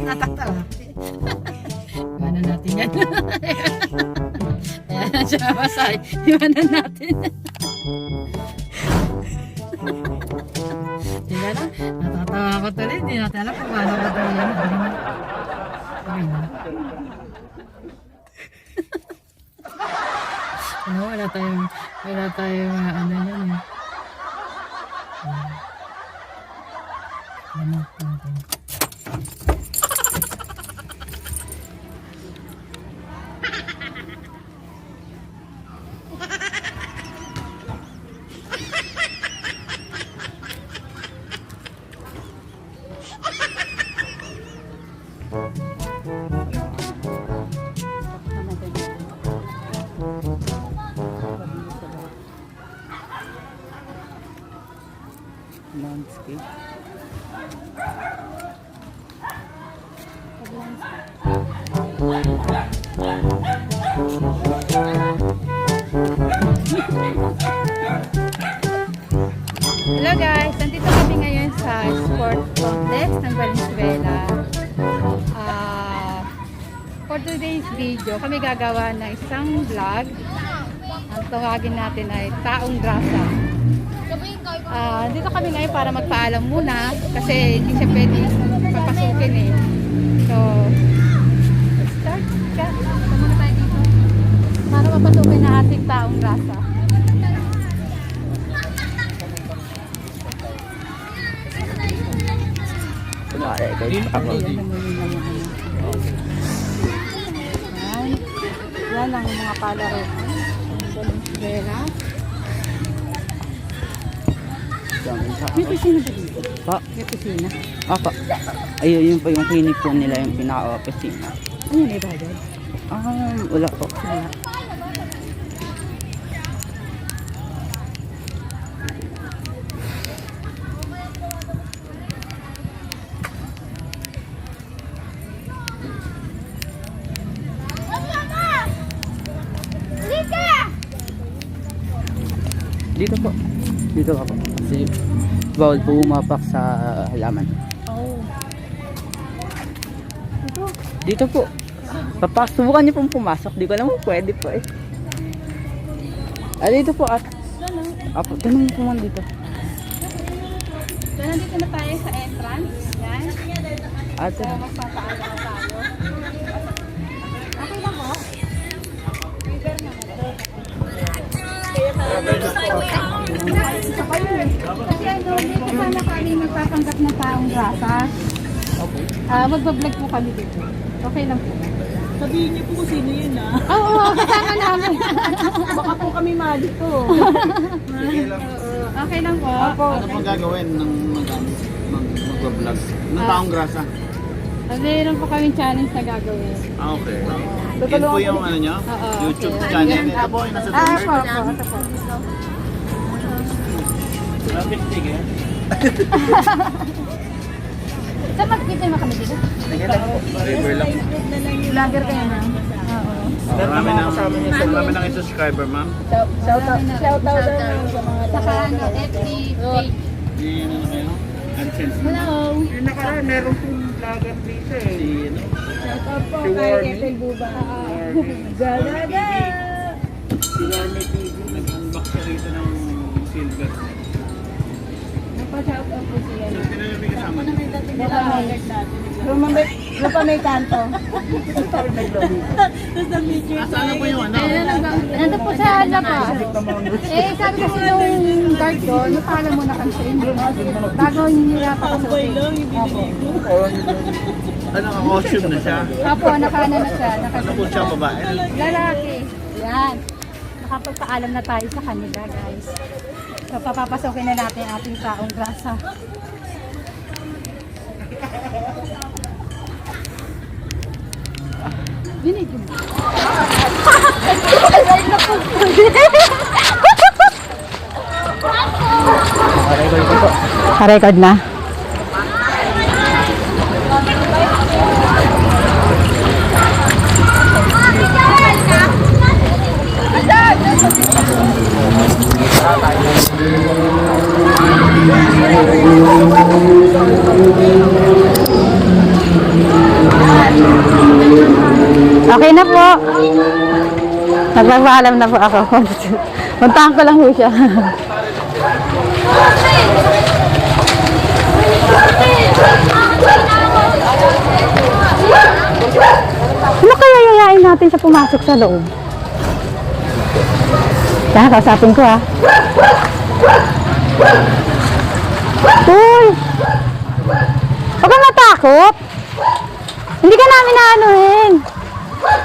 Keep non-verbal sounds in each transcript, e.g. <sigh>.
Natatalaki. Iwanan natin yan. <laughs> Ayan siya oh, masay. Iwanan natin. Tingnan <laughs> diba na. Natatawa ko tuloy. Hindi natin alam kung paano ko tuloy yan. <laughs> Ano, wala tayong, wala tayong ah, ano yan eh. Ano, ano, ano. Hello guys, nandito kami ngayon sa sport complex ng Valenzuela. Ah, for today's video, kami gagawa ng isang vlog. Ang tawagin natin ay Taong Grasa. Ah, dito kami ngayon para magpaalam muna kasi hindi siya pwede papasukin eh. So, let's start. Ka, muna tayo dito. Mapasukin na ating Taong. Kunwari, ako. Yan. Ang mga palaro. Sa May pisina ba dito? Pa, May apa. Ayun, yun pa yung clinic po nila, yung pinaka-opisina. Ano yung ibadan? Ah, wala po. Wala. Dito po. Dito ka po. Kasi bawal po umapak sa halaman. Oh. Ito. Dito po. Papak, subukan niyo pong pumasok. Di ko alam kung pwede po eh. Ah, dito po at. Ano? Apo, tanong po man dito. So, nandito na tayo sa entrance. Yan. Ate, So, na tayo. Okay lang po. River na Kasi ano, dito sana kami magpapanggap ng taong grasa. Ah, magbablog po kami dito. Okay lang po. Sabihin niyo po kung sino yun ah. Oo, kasama namin. Baka po kami malito. okay lang po. Ano pang gagawin ng mag mag mag-vlog? Ng taong grasa? Ah, Mayroon po kaming challenge na gagawin. Ah, okay. Yun po yung ano nyo? YouTube channel. Ito po yung nasa Ah, po, po. Ito po. <laughs> Saan magkita mo kami dito? River lang. Vlogger kayo na? Oo. Marami ng, marami ng subscriber, ma'am. Shout out. Shout out. Saka ano, FB page. Yung. Hello. Yung nakaraan, meron vlogger dito eh. Si, ano? Shout out po Si kay. Ethel Buba. Galaga! Si Warner TV. Nag-unbox siya rito ng silver. Napa-shout out po siya. So, sino yung may kasama? Lumamay, lupa may kanto. Tapos na video. Asan na po yung ano? Nandito po sa labas. Eh, sabi kasi nung guard doon, napaalam muna kami sa inyo. Bago nila pa sa Boy lang, yung binili ko. Ano, naka-costume na siya? Apo, nakaano na siya. Ano po siya, babae? Lalaki. Yan. Nakapagpaalam na tayo sa kanila, guys. So, papapasokin na natin ang ating taong grasa. Binigyan mo. Record na. Nagpapaalam na po ako. Puntahan ko lang po siya. Ano kaya yayain natin sa pumasok sa loob? Kaya kausapin ko ha. Uy! Huwag kang matakot. Hindi ka namin naanuhin.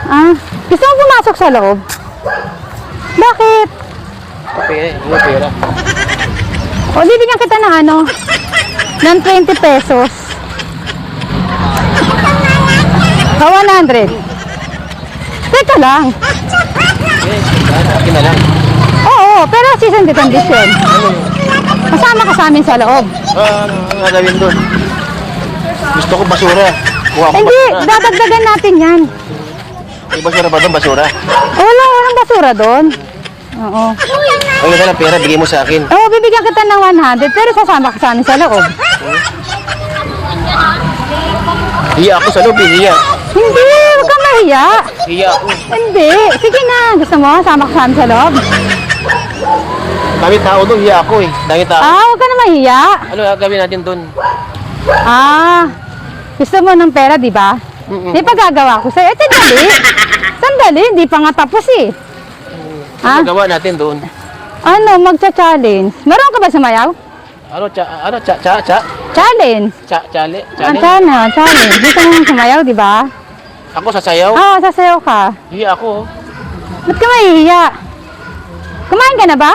Ah, gusto mo pumasok sa loob? Bakit? Okay, ano pera? O, bibigyan kita ng ano? Ng 20 pesos. O, 100. Teka lang. Akin na lang. Oo, pero season and condition. Kasama ka sa amin sa loob. Ah, ano gagawin doon? Gusto ko basura. Kuha ko Hindi, basura. dadagdagan natin yan. May basura ba doon? Basura. Wala, walang basura doon. Oo. Ang ganda ng pera, bigay mo sa akin. Oo, bibigyan kita ng 100, pero sasama ka sa amin sa loob. Hiya ako sa loob, eh. Hiya. Hindi, huwag kang mahiya. Hiya ako. Hindi, sige na. Gusto mo, sama ka sa amin sa loob? Dami tao doon, hiya ako eh. Dami tao. Ah, huwag ka na mahiya. Ano gagawin natin doon? Ah, gusto mo ng pera, di ba? May pagagawa ko sa'yo. Eh, sandali. Sandali, hindi pa nga tapos eh. Ano Ha? gawa natin doon? Ano, magcha-challenge. Meron ka ba sumayaw? Ano, cha, ano, cha, cha, cha, Challenge. cha, chale, Ah, chale. sana, challenge. Gusto mo sumayaw, di ba? Ako sasayaw? Oo, sasayaw ka. Hiya ako. oh. Ba't ka mahihiya? Kumain ka na ba?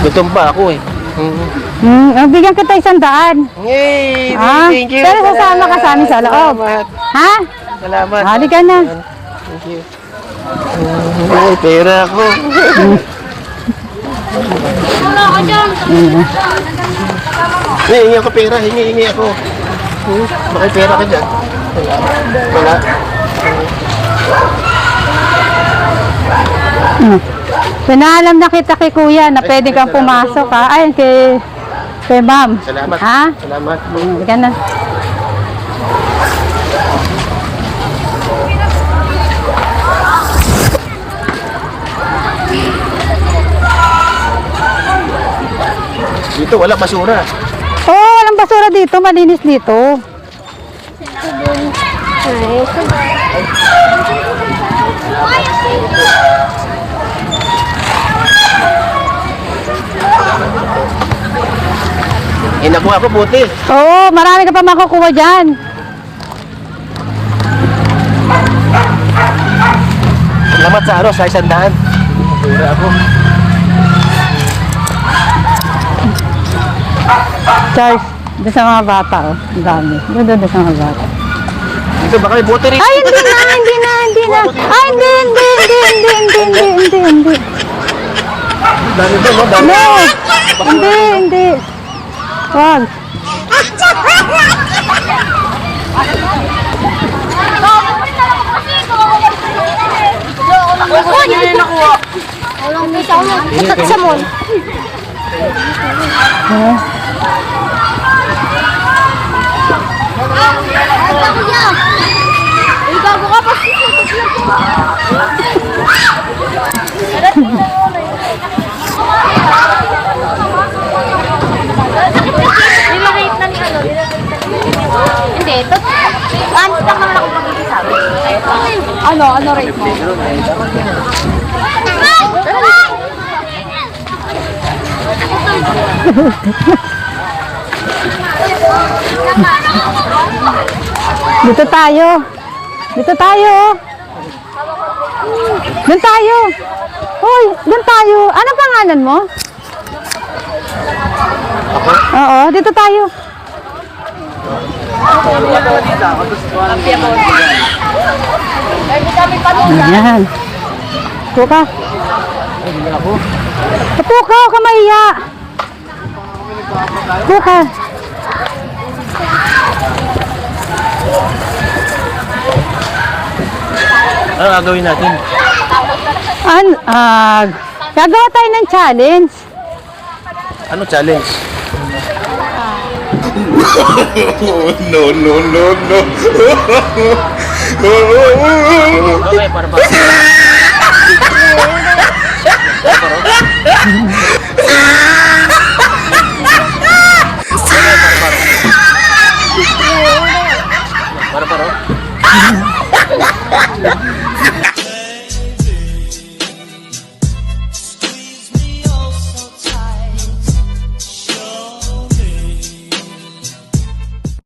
Gutom pa ako eh. Mhm. Hmm, oh, bigyan kita isang daan. Yay! Ah, thank you. pero sasama ka sa amin sa loob. Salamat. Ha? Salamat. Hali ka na. Thank you. Ay, pera ako. Hindi, hingi ako pera. Hingi, hingi ako. Hmm, may pera ka dyan. Wala. Wala. Pinaalam na kita kay kuya na pwede kang pumasok ha. Ay, kay, kay ma'am. Salamat. Ha? Salamat. Hali ka na. Dito, wala basura. Oh, walang basura dito. Malinis dito. Eh, nakuha ko buti. Oo, marami ka pa makukuha dyan. Salamat sa ano, sa isang daan. Ako. Charles, doon sa mga bata oh. Ang dami. Doon, doon, doon sa mga bata. Dito, baka may buti rin. Ay, hindi na, hindi na, hindi na. Ay, hindi, hindi, hindi, hindi, hindi, hindi, hindi, hindi. Dami doon, no? Dami. No! Hindi, hindi. Wag. Na na ni Hindi, to. Ano lang naman ako pag-isabi. Ano, ano rate mo? Dito tayo. Dito tayo. Doon tayo. Hoy, doon tayo. Ano pangalan mo? Oo, dito tayo. Ayan. Upo ka. Upo ka, huwag ka mahiya. Upo ka. Ano gagawin natin? An, ah, gagawa tayo ng challenge. Ano challenge? no, no, no, no. Okay, para ba? <laughs>